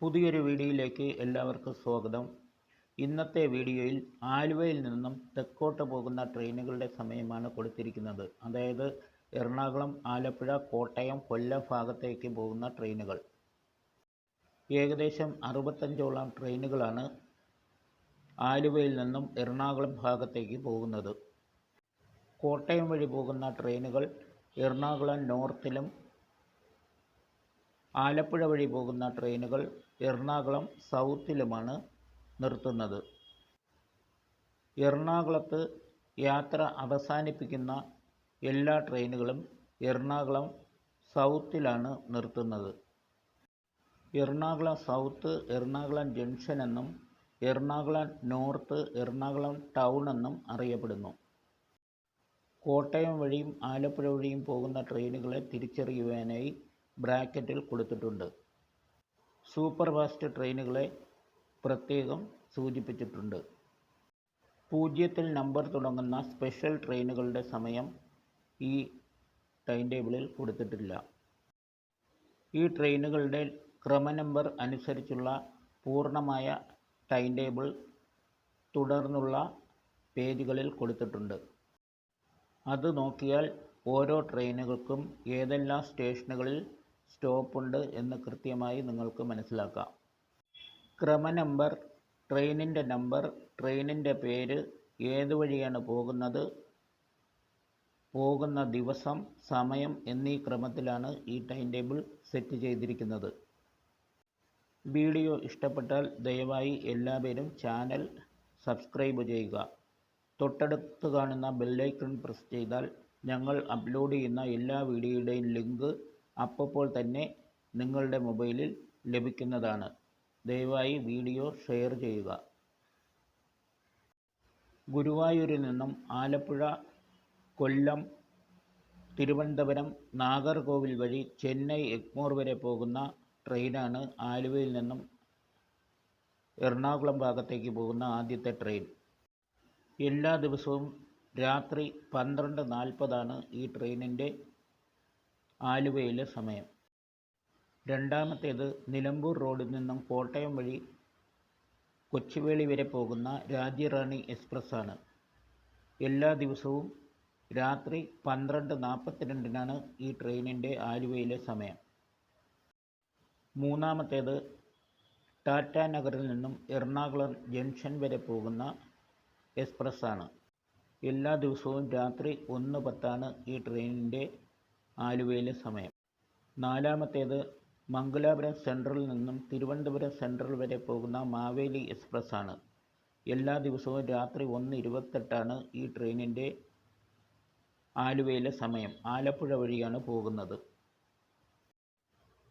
പുതിയൊരു വീഡിയോയിലേക്ക് എല്ലാവർക്കും സ്വാഗതം. ഇന്നത്തെ വീഡിയോയിൽ ആലുവയിൽ നിന്നും തെക്കോട്ട് പോകുന്ന ട്രെയിനുകളുടെ സമയമാണ് കൊടുത്തിരിക്കുന്നത്. അതായത് എറണാകുളം ആലപ്പുഴ കോട്ടയം കൊല്ലം ഭാഗത്തേക്ക് പോകുന്ന ട്രെയിനുകൾ. ഏകദേശം അറുപത്തഞ്ചോളം ട്രെയിനുകളാണ് ആലുവയിൽ നിന്നും എറണാകുളം ഭാഗത്തേക്ക് പോകുന്നത്. കോട്ടയം വഴി പോകുന്ന ട്രെയിനുകൾ എറണാകുളം നോർത്തിലും ആലപ്പുഴ വഴി പോകുന്ന ട്രെയിനുകൾ എറണാകുളം സൗത്തിലുമാണ് നിർത്തുന്നത്. എറണാകുളത്ത് യാത്ര അവസാനിപ്പിക്കുന്ന എല്ലാ ട്രെയിനുകളും എറണാകുളം സൗത്തിലാണ് നിർത്തുന്നത്. എറണാകുളം സൗത്ത് എറണാകുളം ജംഗ്ഷൻ എന്നും എറണാകുളം നോർത്ത് എറണാകുളം ടൗൺ എന്നും അറിയപ്പെടുന്നു. കോട്ടയം വഴിയും ആലപ്പുഴ വഴിയും പോകുന്ന ട്രെയിനുകളെ തിരിച്ചറിയുവാനായി ബ്രാക്കറ്റിൽ കൊടുത്തിട്ടുണ്ട്. സൂപ്പർ ഫാസ്റ്റ് ട്രെയിനുകളെ പ്രത്യേകം സൂചിപ്പിച്ചിട്ടുണ്ട്. പൂജ്യത്തിൽ നമ്പർ തുടങ്ങുന്ന സ്പെഷ്യൽ ട്രെയിനുകളുടെ സമയം ഈ ടൈം ടേബിളിൽ കൊടുത്തിട്ടില്ല. ഈ ട്രെയിനുകളുടെ ക്രമ നമ്പർ അനുസരിച്ചുള്ള പൂർണമായ ടൈം ടേബിൾ തുടർന്നുള്ള പേജുകളിൽ കൊടുത്തിട്ടുണ്ട്. അത് നോക്കിയാൽ ഓരോ ട്രെയിനുകൾക്കും ഏതെല്ലാം സ്റ്റേഷനുകളിൽ സ്റ്റോപ്പുണ്ട് എന്ന് കൃത്യമായി നിങ്ങൾക്ക് മനസ്സിലാക്കാം. ക്രമ നമ്പർ ട്രെയിനിന്റെ നമ്പർ ട്രെയിനിന്റെ പേര് ഏത് വഴിയാണ് പോകുന്നത് പോകുന്ന ദിവസം സമയം എന്നീ ക്രമത്തിലാണ് ഈ ടൈം ടേബിൾ സെറ്റ് ചെയ്തിരിക്കുന്നത്. വീഡിയോ ഇഷ്ടപ്പെട്ടാൽ ദയവായി എല്ലാവരും ചാനൽ സബ്സ്ക്രൈബ് ചെയ്യുക. തൊട്ടടുത്ത് കാണുന്ന ബെല്ലൈക്കൺ പ്രസ് ചെയ്താൽ ഞങ്ങൾ അപ്ലോഡ് ചെയ്യുന്ന എല്ലാ വീഡിയോയുടെയും ലിങ്ക് അപ്പോൾ തന്നെ നിങ്ങളുടെ മൊബൈലിൽ ലഭിക്കുന്നതാണ്. ദയവായി വീഡിയോ ഷെയർ ചെയ്യുക. ഗുരുവായൂരിൽ നിന്നും ആലപ്പുഴ കൊല്ലം തിരുവനന്തപുരം നാഗർകോവിൽ വഴി ചെന്നൈ എഗ്മോർ വരെ പോകുന്ന ട്രെയിനാണ് ആലുവയിൽ നിന്നും എറണാകുളം ഭാഗത്തേക്ക് പോകുന്ന ആദ്യത്തെ ട്രെയിൻ. എല്ലാ ദിവസവും രാത്രി പന്ത്രണ്ട് നാൽപ്പതാണ് ഈ ട്രെയിനിന്റെ ആലുവയിലെ സമയം. രണ്ടാമത്തേത് നിലമ്പൂർ റോഡിൽ നിന്നും കോട്ടയം വഴി കൊച്ചുവേളി വരെ പോകുന്ന രാജ്യറാണി എക്സ്പ്രസ് ആണ് എല്ലാ ദിവസവും രാത്രി പന്ത്രണ്ട് നാൽപ്പത്തിരണ്ടിനാണ് ഈ ട്രെയിനിന്റെ ആലുവയിലെ സമയം. മൂന്നാമത്തേത് ടാറ്റ നഗറിൽ നിന്നും എറണാകുളം ജംഗ്ഷൻ വരെ പോകുന്ന എക്സ്പ്രസ് ആണ് എല്ലാ ദിവസവും രാത്രി ഒന്ന് പത്താണ് ഈ ട്രെയിനിന്റെ ആലുവയിലെ സമയം. നാലാമത്തേത് മംഗലാപുരം സെൻട്രലിൽ നിന്നും തിരുവനന്തപുരം സെൻട്രൽ വരെ പോകുന്ന മാവേലി എക്സ്പ്രസ് ആണ് എല്ലാ ദിവസവും രാത്രി ഒന്ന് ഇരുപത്തെട്ടാണ് ഈ ട്രെയിനിന്റെ ആലുവയിലെ സമയം. ആലപ്പുഴ വഴിയാണ് പോകുന്നത്.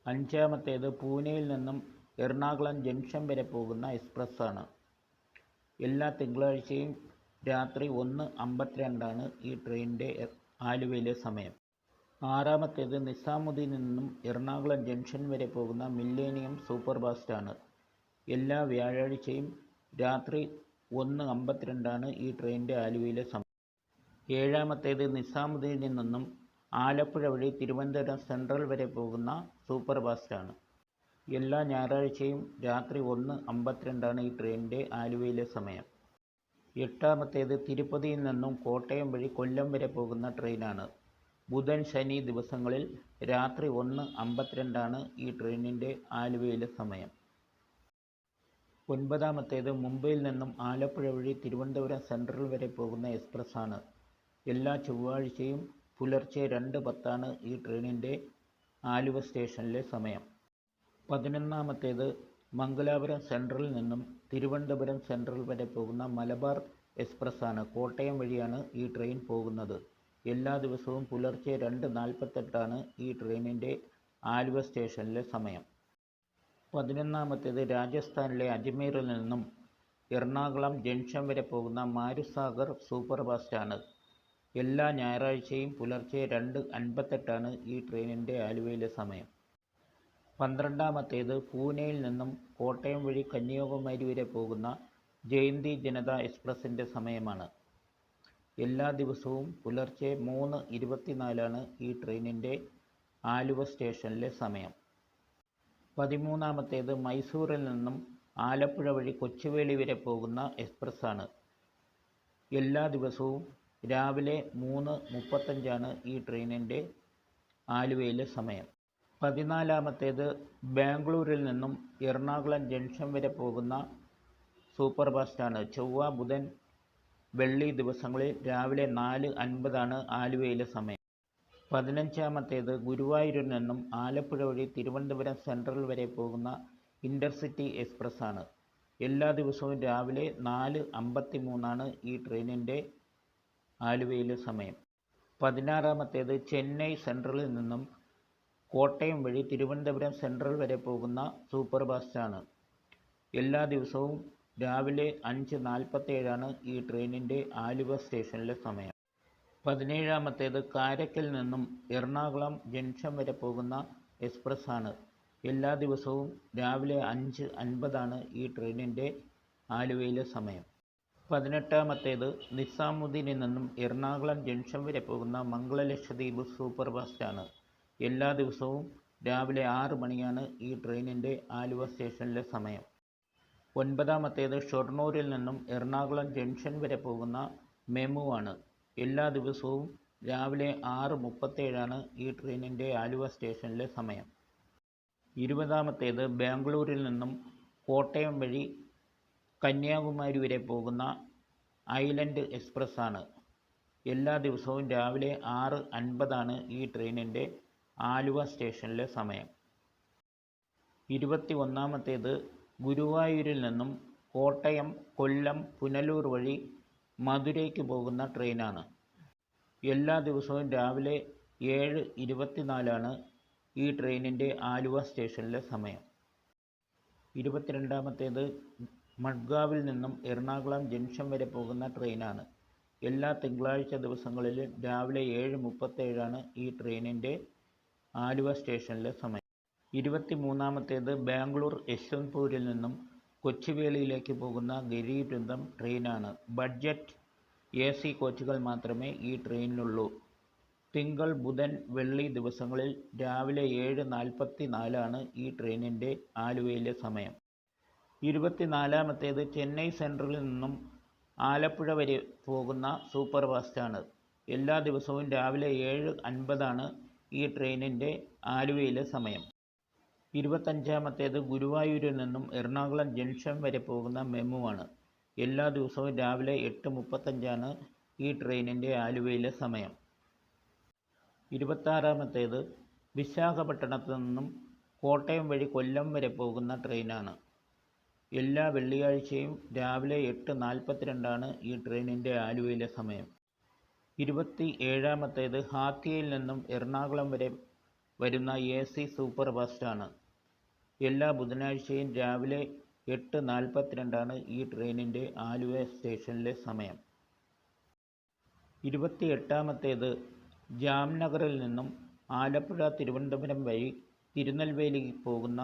അഞ്ചാമത്തേത് പൂനെയിൽ നിന്നും എറണാകുളം ജംഗ്ഷൻ വരെ പോകുന്ന എക്സ്പ്രസ് ആണ് എല്ലാ തിങ്കളാഴ്ചയും രാത്രി ഒന്ന് അമ്പത്തിരണ്ടാണ് ഈ ട്രെയിനിന്റെ ആലുവയിലെ സമയം. ആറാമത്തേത് നിസാമുദ്ദീനിൽ നിന്നും എറണാകുളം ജംഗ്ഷൻ വരെ പോകുന്ന മില്ലേനിയം സൂപ്പർ ഫാസ്റ്റാണ് എല്ലാ വ്യാഴാഴ്ചയും രാത്രി ഒന്ന് അമ്പത്തിരണ്ടാണ് ഈ ട്രെയിനിന്റെ ആലുവയിലെ സമയം ഏഴാമത്തേത് നിസാമുദ്ദീനിൽ നിന്നും ആലപ്പുഴ വഴി തിരുവനന്തപുരം സെൻട്രൽ വരെ പോകുന്ന സൂപ്പർ ഫാസ്റ്റാണ് എല്ലാ ഞായറാഴ്ചയും രാത്രി ഒന്ന് അമ്പത്തിരണ്ടാണ് ഈ ട്രെയിനിന്റെ ആലുവയിലെ സമയം. എട്ടാമത്തേത് തിരുപ്പതിയിൽ നിന്നും കോട്ടയം വഴി കൊല്ലം വരെ പോകുന്ന ട്രെയിനാണ്. ബുധൻ ശനി ദിവസങ്ങളിൽ രാത്രി ഒന്ന് അമ്പത്തിരണ്ടാണ് ഈ ട്രെയിനിന്റെ ആലുവയിലെ സമയം. ഒൻപതാമത്തേത് മുംബൈയിൽ നിന്നും ആലപ്പുഴ വഴി തിരുവനന്തപുരം സെൻട്രൽ വരെ പോകുന്ന എക്സ്പ്രസ് ആണ് എല്ലാ ചൊവ്വാഴ്ചയും പുലർച്ചെ രണ്ട് പത്താണ് ഈ ട്രെയിനിന്റെ ആലുവ സ്റ്റേഷനിലെ സമയം. പതിനൊന്നാമത്തേത് മംഗലാപുരം സെൻട്രലിൽ നിന്നും തിരുവനന്തപുരം സെൻട്രൽ വരെ പോകുന്ന മലബാർ എക്സ്പ്രസ് ആണ് കോട്ടയം വഴിയാണ് ഈ ട്രെയിൻ പോകുന്നത്. എല്ലാ ദിവസവും പുലർച്ചെ രണ്ട് നാൽപ്പത്തെട്ടാണ് ഈ ട്രെയിനിന്റെ ആലുവ സ്റ്റേഷനിലെ സമയം. പതിനൊന്നാമത്തേത് രാജസ്ഥാനിലെ അജ്മീറിൽ നിന്നും എറണാകുളം ജംഗ്ഷൻ വരെ പോകുന്ന മാരുസാഗർ സൂപ്പർ ഫാസ്റ്റ് ആണ് എല്ലാ ഞായറാഴ്ചയും പുലർച്ചെ രണ്ട് അൻപത്തെട്ടാണ് ഈ ട്രെയിനിന്റെ ആലുവയിലെ സമയം. പന്ത്രണ്ടാമത്തേത് പൂനെയിൽ നിന്നും കോട്ടയം വഴി കന്യാകുമാരി വരെ പോകുന്ന ജയന്തി ജനത എക്സ്പ്രസിന്റെ സമയമാണ്. എല്ലാ ദിവസവും പുലർച്ചെ മൂന്ന് ഇരുപത്തിനാലാണ് ഈ ട്രെയിനിന്റെ ആലുവ സ്റ്റേഷനിലെ സമയം. പതിമൂന്നാമത്തേത് മൈസൂരിൽ നിന്നും ആലപ്പുഴ വഴി കൊച്ചുവേളി വരെ പോകുന്ന എക്സ്പ്രസ്സാണ്. എല്ലാ ദിവസവും രാവിലെ മൂന്ന് മുപ്പത്തഞ്ചാണ് ഈ ട്രെയിനിന്റെ ആലുവയിലെ സമയം. പതിനാലാമത്തേത് ബാംഗ്ലൂരിൽ നിന്നും എറണാകുളം ജംഗ്ഷൻ വരെ പോകുന്ന സൂപ്പർ ഫാസ്റ്റാണ് ചൊവ്വ ബുധൻ വെള്ളി ദിവസങ്ങളിൽ രാവിലെ നാല് അൻപതാണ് ആലുവയിലെ സമയം. പതിനഞ്ചാമത്തേത് ഗുരുവായൂരിൽ നിന്നും ആലപ്പുഴ വഴി തിരുവനന്തപുരം സെൻട്രൽ വരെ പോകുന്ന ഇന്റർസിറ്റി എക്സ്പ്രസ്സാണ്. എല്ലാ ദിവസവും രാവിലെ നാല് അമ്പത്തി മൂന്നാണ് ഈ ട്രെയിനിന്റെ ആലുവയിലെ സമയം. പതിനാറാമത്തേത് ചെന്നൈ സെൻട്രലിൽ നിന്നും കോട്ടയം വഴി തിരുവനന്തപുരം സെൻട്രൽ വരെ പോകുന്ന സൂപ്പർ ഫാസ്റ്റാണ് എല്ലാ ദിവസവും രാവിലെ അഞ്ച് നാൽപ്പത്തേഴാണ് ഈ ട്രെയിനിന്റെ ആലുവ സ്റ്റേഷനിലെ സമയം. പതിനേഴാമത്തേത് കാരയ്ക്കൽ നിന്നും എറണാകുളം ജംഗ്ഷൻ വരെ പോകുന്ന എക്സ്പ്രസ് ആണ് എല്ലാ ദിവസവും രാവിലെ അഞ്ച് അൻപതാണ് ഈ ട്രെയിനിന്റെ ആലുവയിലെ സമയം. പതിനെട്ടാമത്തേത് നിസാമുദ്ദീനിൽ നിന്നും എറണാകുളം ജംഗ്ഷൻ വരെ പോകുന്ന മംഗളലക്ഷദ്വീപ് സൂപ്പർ ഫാസ്റ്റാണ് എല്ലാ ദിവസവും രാവിലെ ആറ് മണിയാണ് ഈ ട്രെയിനിന്റെ ആലുവ സ്റ്റേഷനിലെ സമയം. ഒൻപതാമത്തേത് ഷൊർണൂരിൽ നിന്നും എറണാകുളം ജംഗ്ഷൻ വരെ പോകുന്ന മെമു ആണ് എല്ലാ ദിവസവും രാവിലെ ആറ് മുപ്പത്തേഴാണ് ഈ ട്രെയിനിന്റെ ആലുവ സ്റ്റേഷനിലെ സമയം. ഇരുപതാമത്തേത് ബാംഗ്ലൂരിൽ നിന്നും കോട്ടയം വഴി കന്യാകുമാരി വരെ പോകുന്ന ഐലൻഡ് എക്സ്പ്രസ് ആണ് എല്ലാ ദിവസവും രാവിലെ ആറ് അൻപതാണ് ഈ ട്രെയിനിന്റെ ആലുവ സ്റ്റേഷനിലെ സമയം. ഇരുപത്തി ഒന്നാമത്തേത് ഗുരുവായൂരിൽ നിന്നും കോട്ടയം കൊല്ലം പുനലൂർ വഴി മധുരയ്ക്ക് പോകുന്ന ട്രെയിനാണ്. എല്ലാ ദിവസവും രാവിലെ ഏഴ് ഇരുപത്തിനാലാണ് ഈ ട്രെയിനിന്റെ ആലുവ സ്റ്റേഷനിലെ സമയം. ഇരുപത്തിരണ്ടാമത്തേത് മഡ്ഗാവിൽ നിന്നും എറണാകുളം ജംഗ്ഷൻ വരെ പോകുന്ന ട്രെയിനാണ്. എല്ലാ തിങ്കളാഴ്ച ദിവസങ്ങളിലും രാവിലെ ഏഴ് മുപ്പത്തേഴാണ് ഈ ട്രെയിനിന്റെ ആലുവ സ്റ്റേഷനിലെ സമയം. ഇരുപത്തി മൂന്നാമത്തേത് ബാംഗ്ലൂർ യശ്വന്ത്പൂരിൽ നിന്നും കൊച്ചുവേളിയിലേക്ക് പോകുന്ന ഗരീബ് ട്രെയിനാണ്. ബഡ്ജറ്റ് എ സി കോച്ചുകൾ മാത്രമേ ഈ ട്രെയിനിലുള്ളൂ. തിങ്കൾ ബുധൻ വെള്ളി ദിവസങ്ങളിൽ രാവിലെ ഏഴ് നാൽപ്പത്തി നാലാണ് ഈ ട്രെയിനിന്റെ ആലുവയിലെ സമയം. ഇരുപത്തിനാലാമത്തേത് ചെന്നൈ സെൻട്രലിൽ നിന്നും ആലപ്പുഴ വരെ പോകുന്ന സൂപ്പർ ഫാസ്റ്റാണ് എല്ലാ ദിവസവും രാവിലെ ഏഴ് അൻപതാണ് ഈ ട്രെയിനിന്റെ ആലുവയിലെ സമയം. ഇരുപത്തഞ്ചാമത്തേത് ഗുരുവായൂരിൽ നിന്നും എറണാകുളം ജംഗ്ഷൻ വരെ പോകുന്ന മെമു ആണ് എല്ലാ ദിവസവും രാവിലെ എട്ട് മുപ്പത്തഞ്ചാണ് ഈ ട്രെയിനിന്റെ ആലുവയിലെ സമയം. ഇരുപത്താറാമത്തേത് വിശാഖപട്ടണത്ത് നിന്നും കോട്ടയം വഴി കൊല്ലം വരെ പോകുന്ന ട്രെയിനാണ്. എല്ലാ വെള്ളിയാഴ്ചയും രാവിലെ എട്ട് നാൽപ്പത്തിരണ്ടാണ് ഈ ട്രെയിനിന്റെ ആലുവയിലെ സമയം. ഇരുപത്തി ഏഴാമത്തേത് ഹാത്തിയയിൽ നിന്നും എറണാകുളം വരെ വരുന്ന എ സി സൂപ്പർ ഫാസ്റ്റാണ് എല്ലാ ബുധനാഴ്ചയും രാവിലെ എട്ട് നാൽപ്പത്തിരണ്ടാണ് ഈ ട്രെയിനിന്റെ ആലുവ സ്റ്റേഷനിലെ സമയം. ഇരുപത്തി എട്ടാമത്തേത് ജാംനഗറിൽ നിന്നും ആലപ്പുഴ തിരുവനന്തപുരം വഴി തിരുനെൽവേലിക്ക് പോകുന്ന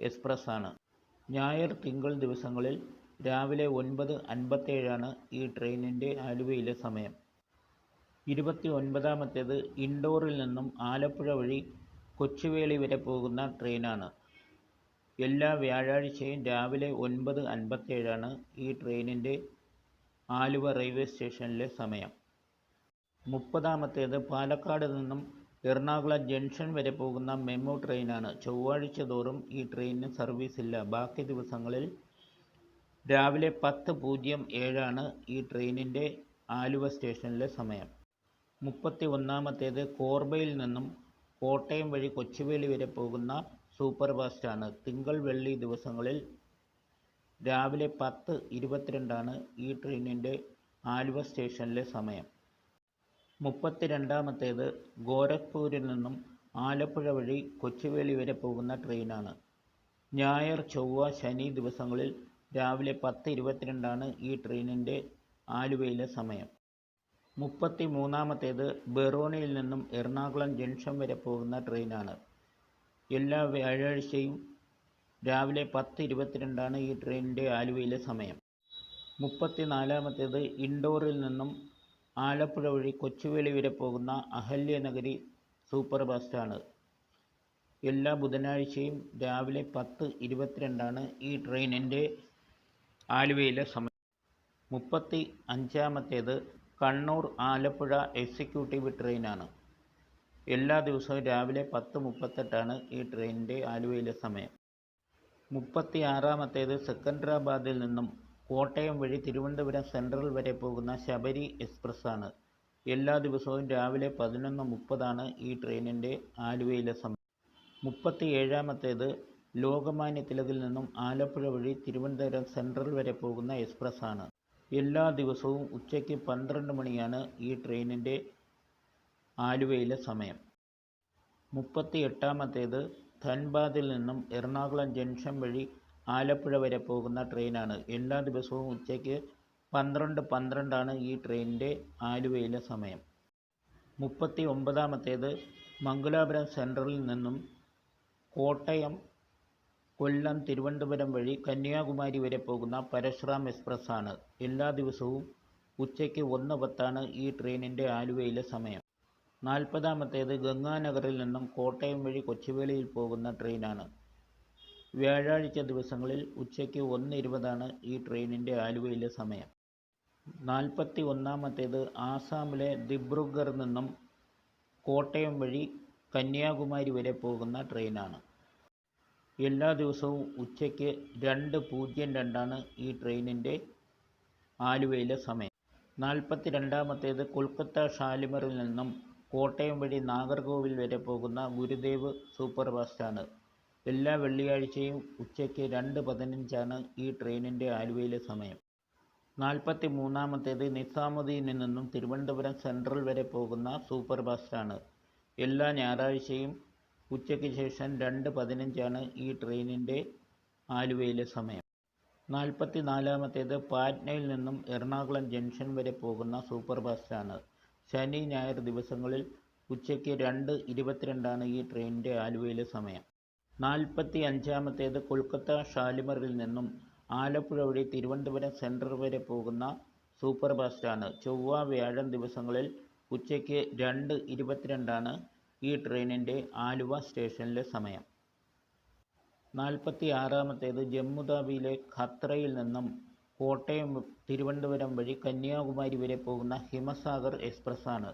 എക്സ്പ്രസ് ആണ് ഞായർ തിങ്കൾ ദിവസങ്ങളിൽ രാവിലെ ഒൻപത് അൻപത്തേഴാണ് ഈ ട്രെയിനിന്റെ ആലുവയിലെ സമയം. ഇരുപത്തി ഒൻപതാമത്തേത് ഇൻഡോറിൽ നിന്നും ആലപ്പുഴ വഴി കൊച്ചുവേളി വരെ പോകുന്ന ട്രെയിനാണ്. എല്ലാ വ്യാഴാഴ്ചയും രാവിലെ ഒൻപത് അൻപത്തേഴാണ് ഈ ട്രെയിനിന്റെ ആലുവ റെയിൽവേ സ്റ്റേഷനിലെ സമയം. മുപ്പതാമത്തേത് പാലക്കാട് നിന്നും എറണാകുളം ജംഗ്ഷൻ വരെ പോകുന്ന മെമു ട്രെയിനാണ്. ചൊവ്വാഴ്ച തോറും ഈ ട്രെയിനിന് സർവീസില്ല ബാക്കി ദിവസങ്ങളിൽ രാവിലെ പത്ത് പൂജ്യം ഏഴാണ് ഈ ട്രെയിനിന്റെ ആലുവ സ്റ്റേഷനിലെ സമയം. മുപ്പത്തി ഒന്നാമത്തേത് കോർബയിൽ നിന്നും കോട്ടയം വഴി കൊച്ചുവേളി വരെ പോകുന്ന സൂപ്പർ ഫാസ്റ്റാണ് തിങ്കൾ വെള്ളി ദിവസങ്ങളിൽ രാവിലെ പത്ത് ഇരുപത്തിരണ്ടാണ് ഈ ട്രെയിനിന്റെ ആലുവ സ്റ്റേഷനിലെ സമയം. മുപ്പത്തി രണ്ടാമത്തേത് ഗോരഖ്പൂരിൽ നിന്നും ആലപ്പുഴ വഴി കൊച്ചുവേളി വരെ പോകുന്ന ട്രെയിനാണ്. ഞായർ ചൊവ്വ ശനി ദിവസങ്ങളിൽ രാവിലെ പത്ത് ഇരുപത്തിരണ്ടാണ് ഈ ട്രെയിനിന്റെ ആലുവയിലെ സമയം. മുപ്പത്തി മൂന്നാമത്തേത് ബറോണിയിൽ നിന്നും എറണാകുളം ജംഗ്ഷൻ വരെ പോകുന്ന ട്രെയിനാണ്. എല്ലാ വ്യാഴാഴ്ചയും രാവിലെ പത്ത് ഇരുപത്തിരണ്ടാണ് ഈ ട്രെയിനിന്റെ ആലുവയിലെ സമയം. മുപ്പത്തി നാലാമത്തേത് ഇൻഡോറിൽ നിന്നും ആലപ്പുഴ വഴി കൊച്ചുവേളി വരെ പോകുന്ന അഹല്യനഗരി സൂപ്പർ ഫാസ്റ്റാണ് എല്ലാ ബുധനാഴ്ചയും രാവിലെ പത്ത് ഇരുപത്തിരണ്ടാണ് ഈ ട്രെയിനിന്റെ ആലുവയിലെ സമയം. മുപ്പത്തി അഞ്ചാമത്തേത് കണ്ണൂർ ആലപ്പുഴ എക്സിക്യൂട്ടീവ് ട്രെയിനാണ്. എല്ലാ ദിവസവും രാവിലെ പത്ത് മുപ്പത്തെട്ടാണ് ഈ ട്രെയിനിന്റെ ആലുവയിലെ സമയം. മുപ്പത്തി ആറാമത്തേത് സെക്കൻഡറാബാദിൽ നിന്നും കോട്ടയം വഴി തിരുവനന്തപുരം സെൻട്രൽ വരെ പോകുന്ന ശബരി എക്സ്പ്രസ് ആണ് എല്ലാ ദിവസവും രാവിലെ പതിനൊന്ന് മുപ്പതാണ് ഈ ട്രെയിനിന്റെ ആലുവയിലെ സമയം. മുപ്പത്തി ഏഴാമത്തേത് ലോകമാന്യ തിലകിൽ നിന്നും ആലപ്പുഴ വഴി തിരുവനന്തപുരം സെൻട്രൽ വരെ പോകുന്ന എക്സ്പ്രസ് ആണ് എല്ലാ ദിവസവും ഉച്ചയ്ക്ക് പന്ത്രണ്ട് മണിയാണ് ഈ ട്രെയിനിന്റെ ആലുവയിലെ സമയം. മുപ്പത്തി എട്ടാമത്തേത് ധൻബാദിൽ നിന്നും എറണാകുളം ജംഗ്ഷൻ വഴി ആലപ്പുഴ വരെ പോകുന്ന ട്രെയിനാണ്. എല്ലാ ദിവസവും ഉച്ചയ്ക്ക് പന്ത്രണ്ട് പന്ത്രണ്ടാണ് ഈ ട്രെയിനിന്റെ ആലുവയിലെ സമയം. മുപ്പത്തി ഒമ്പതാമത്തേത് മംഗലാപുരം സെൻട്രലിൽ നിന്നും കോട്ടയം കൊല്ലം തിരുവനന്തപുരം വഴി കന്യാകുമാരി വരെ പോകുന്ന പരശുറാം എക്സ്പ്രസ്സാണ്. എല്ലാ ദിവസവും ഉച്ചയ്ക്ക് ഒന്ന് പത്താണ് ഈ ട്രെയിനിന്റെ ആലുവയിലെ സമയം. നാൽപ്പതാമത്തേത് ഗംഗാനഗറിൽ നിന്നും കോട്ടയം വഴി കൊച്ചുവേളിയിൽ പോകുന്ന ട്രെയിനാണ്. വ്യാഴാഴ്ച ദിവസങ്ങളിൽ ഉച്ചയ്ക്ക് ഒന്ന് ഇരുപതാണ് ഈ ട്രെയിനിന്റെ ആലുവയിലെ സമയം. നാൽപ്പത്തി ഒന്നാമത്തേത് ആസാമിലെ ദിബ്രുഗർ നിന്നും കോട്ടയം വഴി കന്യാകുമാരി വരെ പോകുന്ന ട്രെയിനാണ്. എല്ലാ ദിവസവും ഉച്ചയ്ക്ക് രണ്ട് പൂജ്യം രണ്ടാണ് ഈ ട്രെയിനിന്റെ ആലുവയിലെ സമയം. നാൽപ്പത്തി രണ്ടാമത്തേത് കൊൽക്കത്ത ഷാലിമറിൽ നിന്നും കോട്ടയം വഴി നാഗർകോവിൽ വരെ പോകുന്ന ഗുരുദേവ് സൂപ്പർ ഫാസ്റ്റാണ്. എല്ലാ വെള്ളിയാഴ്ചയും ഉച്ചയ്ക്ക് രണ്ട് പതിനഞ്ചാണ് ഈ ട്രെയിനിന്റെ ആലുവയിലെ സമയം. നാൽപ്പത്തി മൂന്നാമത്തേത് നിസാമുദ്ദീനിൽ നിന്നും തിരുവനന്തപുരം സെൻട്രൽ വരെ പോകുന്ന സൂപ്പർ ഫാസ്റ്റാണ്. എല്ലാ ഞായറാഴ്ചയും ഉച്ചയ്ക്ക് ശേഷം രണ്ട് പതിനഞ്ചാണ് ഈ ട്രെയിനിന്റെ ആലുവയിലെ സമയം. നാൽപ്പത്തി നാലാമത്തേത് പാറ്റ്നയിൽ നിന്നും എറണാകുളം ജംഗ്ഷൻ വരെ പോകുന്ന സൂപ്പർ ഫാസ്റ്റാണ്. ശനി ഞായർ ദിവസങ്ങളിൽ ഉച്ചയ്ക്ക് രണ്ട് ഇരുപത്തിരണ്ടാണ് ഈ ട്രെയിനിന്റെ ആലുവയിലെ സമയം. നാൽപ്പത്തി അഞ്ചാമത്തേത് കൊൽക്കത്ത ഷാലിമറിൽ നിന്നും ആലപ്പുഴ വഴി തിരുവനന്തപുരം സെൻട്രൽ വരെ പോകുന്ന സൂപ്പർ ഫാസ്റ്റാണ് ചൊവ്വ വ്യാഴം ദിവസങ്ങളിൽ ഉച്ചയ്ക്ക് രണ്ട് ഇരുപത്തിരണ്ടാണ് ഈ ട്രെയിനിന്റെ ആലുവ സ്റ്റേഷനിലെ സമയം. നാൽപ്പത്തി ആറാമത്തേത് ജമ്മുതാവിയിലെ ഖത്രയിൽ നിന്നും കോട്ടയം തിരുവനന്തപുരം വഴി കന്യാകുമാരി വരെ പോകുന്ന ഹിമസാഗർ എക്സ്പ്രസ് ആണ്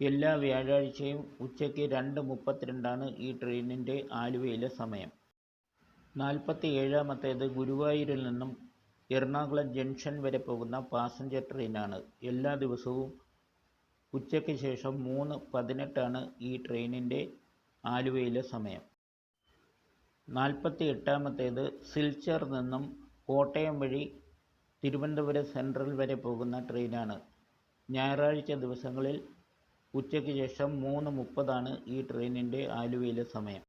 എല്ലാ വ്യാഴാഴ്ചയും ഉച്ചയ്ക്ക് രണ്ട് മുപ്പത്തിരണ്ടാണ് ഈ ട്രെയിനിന്റെ ആലുവയിലെ സമയം. നാൽപ്പത്തി ഏഴാമത്തേത് ഗുരുവായൂരിൽ നിന്നും എറണാകുളം ജംഗ്ഷൻ വരെ പോകുന്ന പാസഞ്ചർ ട്രെയിനാണ്. എല്ലാ ദിവസവും ഉച്ചയ്ക്ക് ശേഷം മൂന്ന് പതിനെട്ടാണ് ഈ ട്രെയിനിന്റെ ആലുവയിലെ സമയം. നാൽപ്പത്തി എട്ടാമത്തേത് സിൽച്ചർ നിന്നും കോട്ടയം വഴി തിരുവനന്തപുരം സെൻട്രൽ വരെ പോകുന്ന ട്രെയിനാണ്. ഞായറാഴ്ച ദിവസങ്ങളിൽ ഉച്ചയ്ക്ക് ശേഷം മൂന്ന് മുപ്പതാണ് ഈ ട്രെയിനിന്റെ ആലുവയിലെ സമയം.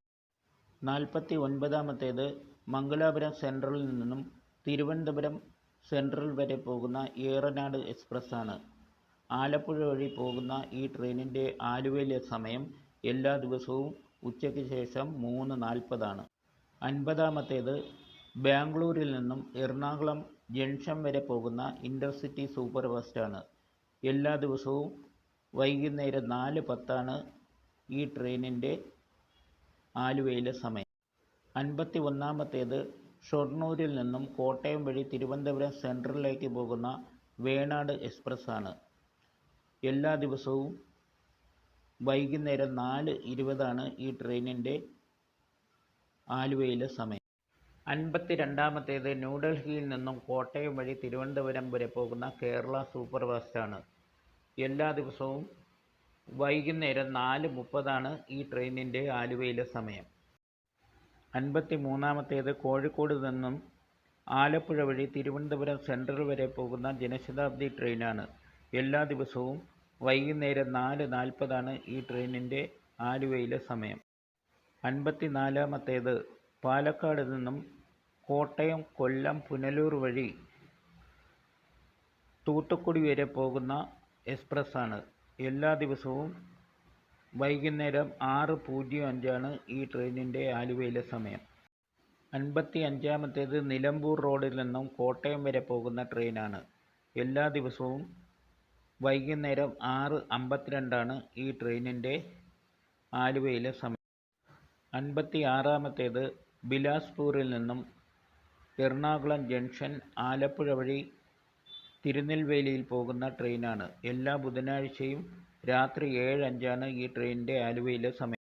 നാൽപ്പത്തി ഒൻപതാമത്തേത് മംഗലാപുരം സെൻട്രലിൽ നിന്നും തിരുവനന്തപുരം സെൻട്രൽ വരെ പോകുന്ന ഏറനാട് എക്സ്പ്രസ് ആണ് ആലപ്പുഴ വഴി പോകുന്ന ഈ ട്രെയിനിന്റെ ആലുവയിലെ സമയം എല്ലാ ദിവസവും ഉച്ചയ്ക്ക് ശേഷം മൂന്ന് നാൽപ്പതാണ്. അൻപതാമത്തേത് ബാംഗ്ലൂരിൽ നിന്നും എറണാകുളം ജംഗ്ഷൻ വരെ പോകുന്ന ഇന്റർസിറ്റി സൂപ്പർ ഫാസ്റ്റാണ് എല്ലാ ദിവസവും വൈകുന്നേരം നാല് പത്താണ് ഈ ട്രെയിനിന്റെ ആലുവയിലെ സമയം. അൻപത്തി ഒന്നാമത്തേത് ഷൊർണൂരിൽ നിന്നും കോട്ടയം വഴി തിരുവനന്തപുരം സെൻട്രലിലേക്ക് പോകുന്ന വേണാട് എക്സ്പ്രസ് ആണ് എല്ലാ ദിവസവും വൈകുന്നേരം നാല് ഇരുപതാണ് ഈ ട്രെയിനിന്റെ ആലുവയിലെ സമയം. അൻപത്തി രണ്ടാമത്തേത് ന്യൂഡൽഹിയിൽ നിന്നും കോട്ടയം വഴി തിരുവനന്തപുരം വരെ പോകുന്ന കേരള സൂപ്പർ ഫാസ്റ്റാണ് എല്ലാ ദിവസവും വൈകുന്നേരം നാല് മുപ്പതാണ് ഈ ട്രെയിനിന്റെ ആലുവയിലെ സമയം. അൻപത്തി മൂന്നാമത്തേത് കോഴിക്കോട് നിന്നും ആലപ്പുഴ വഴി തിരുവനന്തപുരം സെൻട്രൽ വരെ പോകുന്ന ജനശതാബ്ദി ട്രെയിനാണ്. എല്ലാ ദിവസവും വൈകുന്നേരം നാല് നാൽപ്പതാണ് ഈ ട്രെയിനിന്റെ ആലുവയിലെ സമയം. അൻപത്തി നാലാമത്തേത് പാലക്കാട് നിന്നും കോട്ടയം കൊല്ലം പുനലൂർ വഴി തൂത്തുക്കുടി വരെ പോകുന്ന എക്സ്പ്രസ്സാണ്. എല്ലാ ദിവസവും വൈകുന്നേരം ആറ് പൂജ്യം അഞ്ചാണ് ഈ ട്രെയിനിന്റെ ആലുവയിലെ സമയം. അൻപത്തി അഞ്ചാമത്തേത് നിലമ്പൂർ റോഡിൽ നിന്നും കോട്ടയം വരെ പോകുന്ന ട്രെയിനാണ്. എല്ലാ ദിവസവും വൈകുന്നേരം ആറ് അമ്പത്തിരണ്ടാണ് ഈ ട്രെയിനിന്റെ ആലുവയിലെ സമയം. അൻപത്തി ആറാമത്തേത് ബിലാസ്പൂരിൽ നിന്നും എറണാകുളം ജംഗ്ഷൻ ആലപ്പുഴ വഴി തിരുനെൽവേലിയിൽ പോകുന്ന ട്രെയിനാണ്. എല്ലാ ബുധനാഴ്ചയും രാത്രി ഏഴ് അഞ്ചാണ് ഈ ട്രെയിനിന്റെ ആലുവയിലെ സമയം.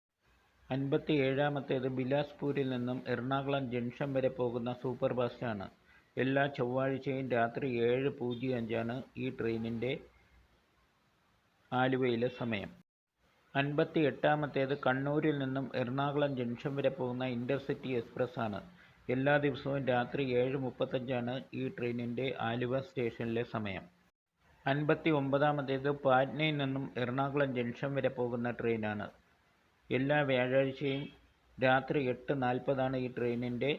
അൻപത്തി ഏഴാമത്തേത് ബിലാസ്പൂരിൽ നിന്നും എറണാകുളം ജംഗ്ഷൻ വരെ പോകുന്ന സൂപ്പർ ഫാസ്റ്റാണ് എല്ലാ ചൊവ്വാഴ്ചയും രാത്രി ഏഴ് പൂജ്യം അഞ്ചാണ് ഈ ട്രെയിനിന്റെ ആലുവയിലെ സമയം. അൻപത്തി എട്ടാമത്തേത് കണ്ണൂരിൽ നിന്നും എറണാകുളം ജംഗ്ഷൻ വരെ പോകുന്ന ഇന്റർസിറ്റി എക്സ്പ്രസ് ആണ് എല്ലാ ദിവസവും രാത്രി ഏഴ് മുപ്പത്തഞ്ചാണ് ഈ ട്രെയിനിന്റെ ആലുവ സ്റ്റേഷനിലെ സമയം. അൻപത്തി ഒമ്പതാമത്തേത് പാറ്റ്നയിൽ നിന്നും എറണാകുളം ജംഗ്ഷൻ വരെ പോകുന്ന ട്രെയിനാണ്. എല്ലാ വ്യാഴാഴ്ചയും രാത്രി എട്ട് നാൽപ്പതാണ് ഈ ട്രെയിനിന്റെ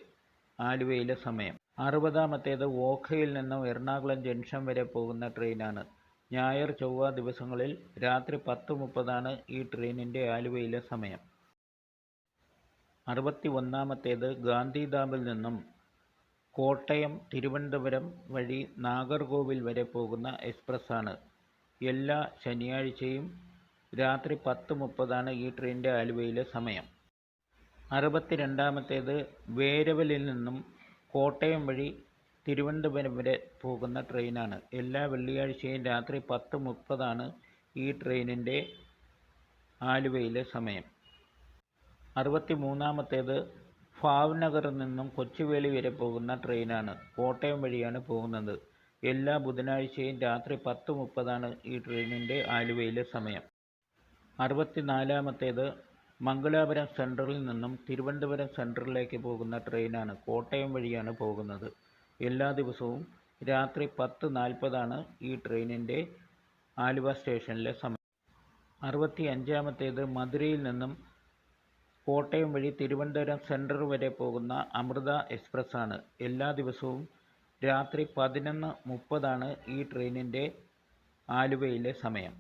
ആലുവയിലെ സമയം. അറുപതാമത്തേത് ഓഖയിൽ നിന്നും എറണാകുളം ജംഗ്ഷൻ വരെ പോകുന്ന ട്രെയിനാണ്. ഞായർ ചൊവ്വ ദിവസങ്ങളിൽ രാത്രി പത്ത് മുപ്പതാണ് ഈ ട്രെയിനിന്റെ ആലുവയിലെ സമയം. അറുപത്തി ഒന്നാമത്തേത് ഗാന്ധിധാമിൽ നിന്നും കോട്ടയം തിരുവനന്തപുരം വഴി നാഗർകോവിൽ വരെ പോകുന്ന എക്സ്പ്രസ്സാണ്. എല്ലാ ശനിയാഴ്ചയും രാത്രി പത്ത് മുപ്പതാണ് ഈ ട്രെയിനിന്റെ ആലുവയിലെ സമയം. അറുപത്തി രണ്ടാമത്തേത് വേരവലിൽ നിന്നും കോട്ടയം വഴി തിരുവനന്തപുരം വരെ പോകുന്ന ട്രെയിനാണ്. എല്ലാ വെള്ളിയാഴ്ചയും രാത്രി പത്ത് മുപ്പതാണ് ഈ ട്രെയിനിന്റെ ആലുവയിലെ സമയം. അറുപത്തി മൂന്നാമത്തേത് ഭാവ്നഗറിൽ നിന്നും കൊച്ചുവേളി വരെ പോകുന്ന ട്രെയിനാണ്. കോട്ടയം വഴിയാണ് പോകുന്നത്. എല്ലാ ബുധനാഴ്ചയും രാത്രി പത്ത് മുപ്പതാണ് ഈ ട്രെയിനിന്റെ ആലുവയിലെ സമയം. അറുപത്തിനാലാമത്തേത് മംഗലാപുരം സെൻട്രലിൽ നിന്നും തിരുവനന്തപുരം സെൻട്രലിലേക്ക് പോകുന്ന ട്രെയിനാണ്. കോട്ടയം വഴിയാണ് പോകുന്നത്. എല്ലാ ദിവസവും രാത്രി പത്ത് നാൽപ്പതാണ് ഈ ട്രെയിനിന്റെ ആലുവ സ്റ്റേഷനിലെ സമയം. അറുപത്തി അഞ്ചാമത്തേത് മധുരയിൽ നിന്നും കോട്ടയം വഴി തിരുവനന്തപുരം സെൻട്രൽ വരെ പോകുന്ന അമൃത എക്സ്പ്രസ് ആണ് എല്ലാ ദിവസവും രാത്രി പതിനൊന്ന് മുപ്പതാണ് ഈ ട്രെയിനിന്റെ ആലുവയിലെ സമയം.